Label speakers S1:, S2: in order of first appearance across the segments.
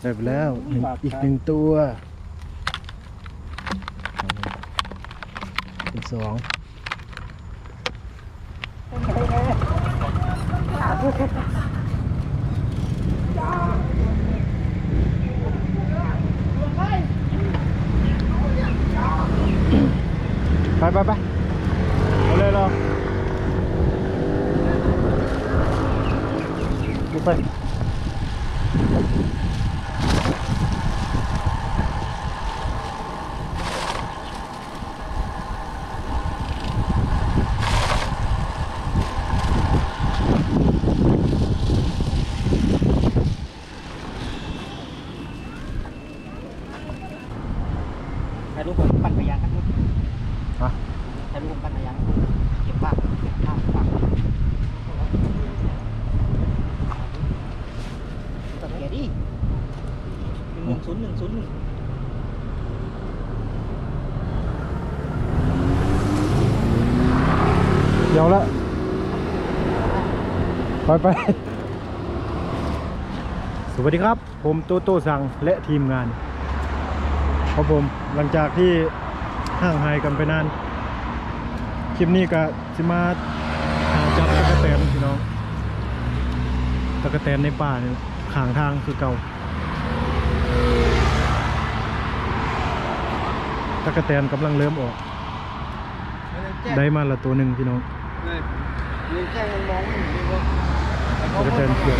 S1: ได้ไปแล้วหนึ่งอีกหนึ่งตัวเป็นสองไปไปไปเอาเลยเราดูไป
S2: ถ่ายรูปกับปั่นจักรยานทั้งนู้น
S1: ฮะ
S2: ถ่ายรูปกับปั่นจักรยานเก็บภาพเก็บภาพภาพสังเกตดิ หนึ่งศูนย์หนึ่งศูนย์หนึ่ง
S1: เดี๋ยวละไปไป สวัสดีครับ ผมโตโต้สั่งและทีมงานครับผมหลังจากที่ห่างหายกันไปนาน คลิปนี้ก็สิมาหาจับตะกะแตนพี่น้องตะกะแตนในป่าเนี่ยข้างทางคือเก่า ตะกะแตนกำลังเริ่มออก ได้มาละตัวหนึ่งพี่น้อง
S2: ยืนแจ้งมองๆอยู่ว่า
S1: ตะกะแตนเขียว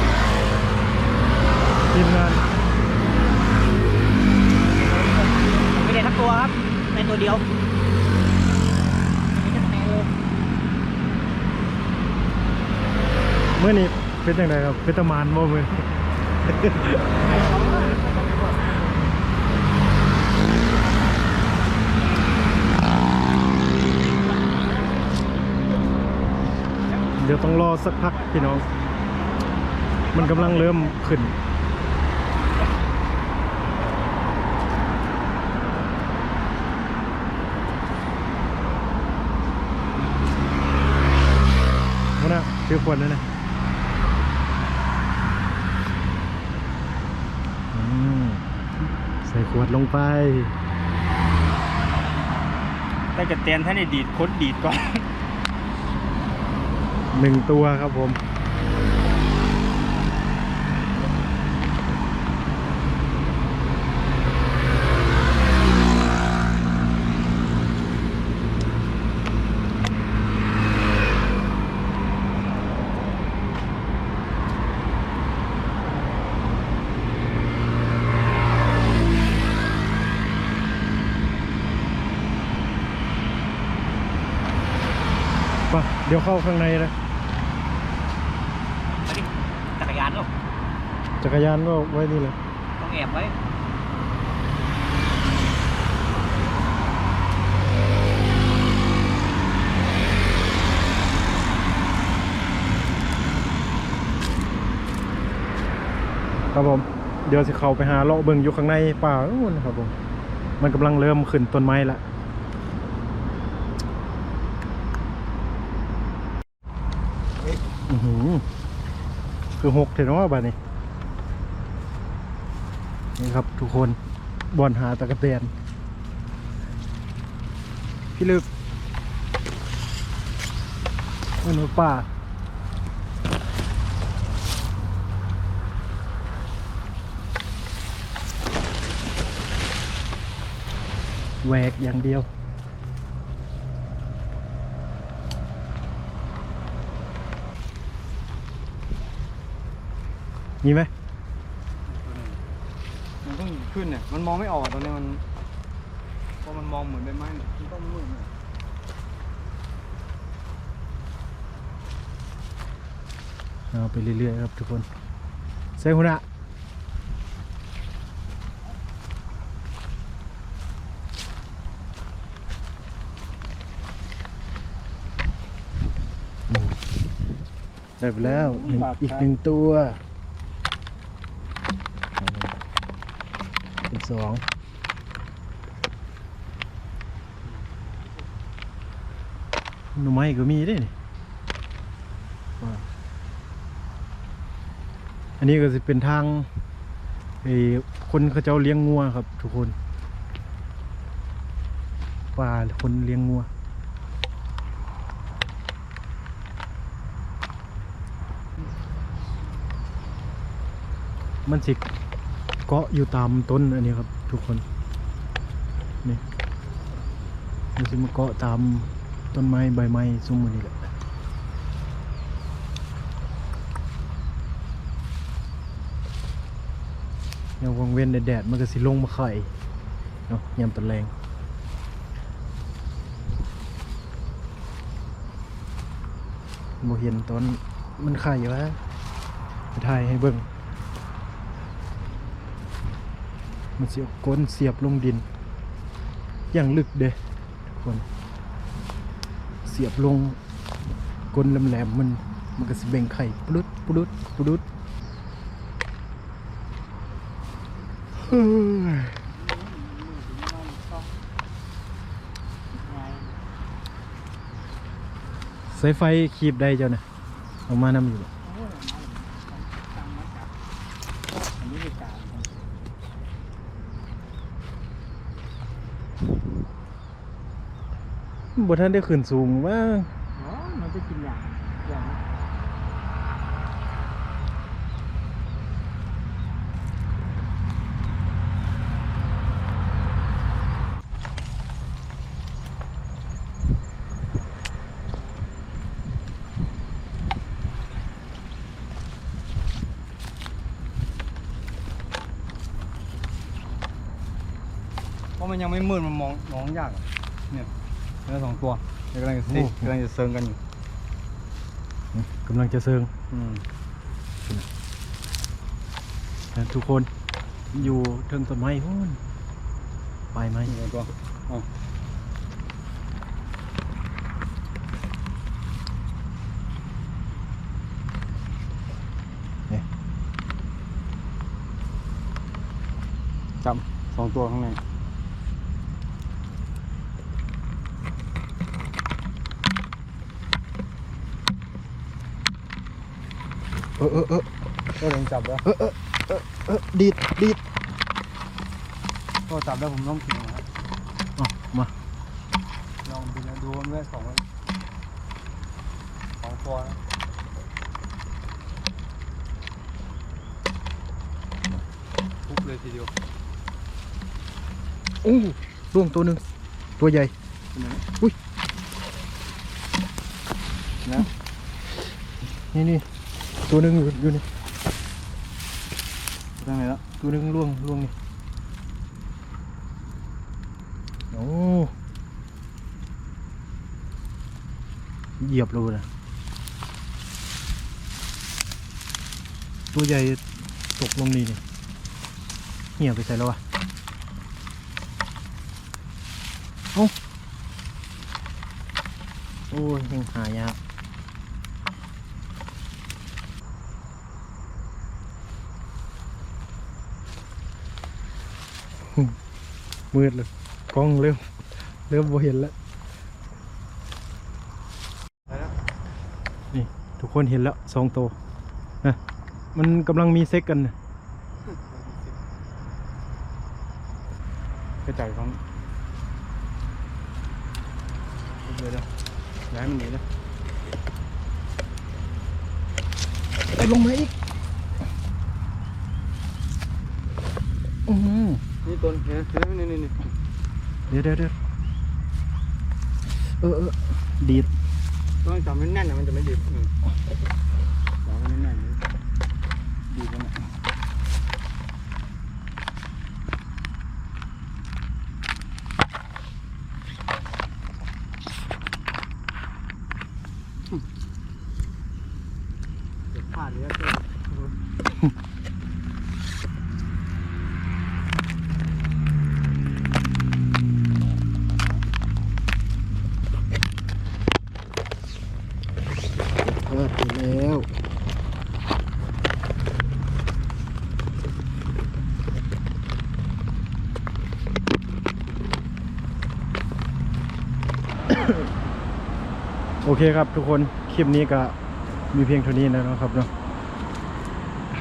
S1: ทีมงาน
S2: ไม่ได้ทั้งตัวครับในตัวเดียวไม่ได้ทั้งแนวเลย
S1: เมื่อนี้เป็นยังไงครับเป็นตะมานบ่มือ ดี๋ยวต้องรอสักพักพี่น้อง มันกำลังเริ่มขึ้นมันะเชื่อควรนะเนี่ยอืมใส่ขวดลงไป
S2: แต่กระเตียนท่านี่ดีดคดดีดก่อน
S1: หนึ่งตัวครับผมไปเดี๋ยวเข้าข้างในนะ
S2: จักรยานลูก
S1: จักรยานก็ไว้นี่เลย
S2: ต้องแอบไว้
S1: ครับผม เดี๋ยวสิเข้าไปหาเลาะเบิ่งอยู่ข้างในป่านู่นนะครับผม มันกำลังเริ่มขึ้นต้นไม้ละอือหือคือหกเถอะเนาะบ้านนี้ นี่ครับทุกคนบอนหาตะกะเตียนพี่ลึกมันหนูป่าแหวกอย่างเดียวมีไหม
S3: ขึ้นเนี่ย มันมองไม่ออกตอนนี้มันเพราะมันมองเหมือนใบไม้เนี่ยมันต้องมืดหน่ย
S1: เอาไปเรื่อยๆครับทุกคนใส่หัวหน้าได้ไปแล้ว อีกหนึ่งตัวเป็น สองหน่อไม้ก็มีด้วยนี่ว้าวอันนี้ก็จะเป็นทางไอ้คนเขาเจ้าเลี้ยงงัวครับ ทุกคนป่าคนเลี้ยงงัวมันสิ เกาะอยู่ตามต้นอันนี้ครับ ทุกคน นี่มันสิมาเกาะตามต้นไม้ใบไม้ซุ้มมันนี่แหละยามวังเว้นแดดมันก็สิลงมาไข่เนาะยามตอนแรงบ่เห็นตอนมันไข่วะจะถ่ายให้เบิ่ง มันเสียก้นเสียบลงดิน อย่างลึกเด้ทุกคน เสียบลงก้นแหลมๆมันมันก็สิเบ่งไข่ปลุดปลุดปลุดเฮ้ยสายไฟคีบได้เจ้านะเอามานำอยู่บ่
S2: อันนี้คือกลางครับ
S1: บ่ท่านได้ขึ้นสูงว่า
S2: อ๋อมันจะกินอย่างอย่าง
S3: เพราะมันยังไม่มืดมันมองมองยากอะเนี่ย เนื้อสองตัวเดี๋ยวกำลังจะซิกำลังจะเซิงกันอยู่
S1: กำลังจะเซิง
S3: อืม
S1: นะทุกคนอยู่เทิงต้นไม้โน่นไปไหม
S3: นี่ตัวเอา
S1: เนี่ย
S3: จับสองตัวข้างใน
S1: เออเออเออ
S3: ก็เลยจับแล้ว
S1: เออเออเออเออดีดดีด
S3: ก็จับแล้วผมต้องขี่นะครับ
S1: อ๋อมา
S3: ลองดูนะดูมันได้สองสองตัวนะทุบเลยทีเดียว
S1: อู้ล่วงตัวหนึ่งตัวใหญ่อุ้ย
S3: นะ
S1: นี่นี่ ตัวหนึ่งอยู่อยู่นี่
S3: ทางไหนแล้ว
S1: ตัวหนึ่งล่วงล่วงนี่โอ้เหยียบเลยนะตัวใหญ่ตกลงนี่นี่เหี่ยไปใส่แล้ววะเอ้โอ้ยยังหายาก มืดเลยกล้องเริ่มเริ่มบ่เห็นแล้ว
S3: ไปแล้ว
S1: นี่ทุกคนเห็นแล้วสองตัวนะมันกำลังมีเซ็กกันนะ
S3: กระจายของเดี๋ยวเดี๋ยวย้ายมันหนีเลย
S1: ไปลงมาอีก อือหือ
S3: นี่ตัวเห็นไหมเห็นไหมนี่นี่นี่
S1: เดี๋ยวเดี๋ยวเดี๋ยวเออเออดีด
S3: ต้องจับมันแน่นนะมันจะไม่ดิบอืมจับมันแน่นๆดีกันนะเดี๋ยวพลาดเลย
S1: พลาดไปแล้วโอเคครับทุกคนคลิปนี้ก็มีเพียงเท่านี้แล้วนะครับเนาะ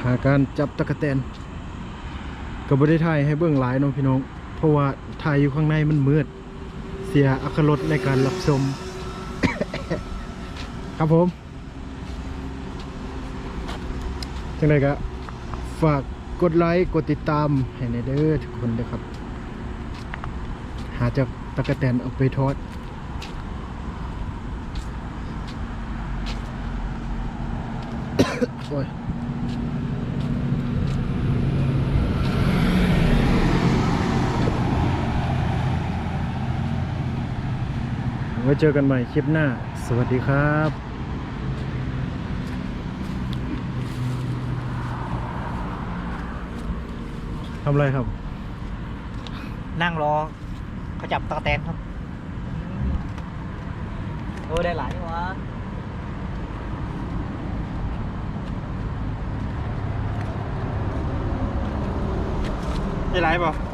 S1: หาการจับตะกะแตนก็บ่ได้ถ่ายให้เบิ่งหลายเนาะพี่น้อง เพราะว่าถ่ายอยู่ข้างในมันมืด เสียอรรถรสในการรับชม ครับผม จังไดก็ฝากกดไลค์กดติดตามให้ในเด้อทุกคนเด้อครับ หาจากตะกะแตนเอาไปทอดโอ้ยไว้เจอกันใหม่คลิปหน้า สวัสดีครับ ทำอะไรครับ
S2: นั่งรอเขาจับตะกแตนครับเออได้หลายนี่หวะ
S3: ได้ไรเปล่า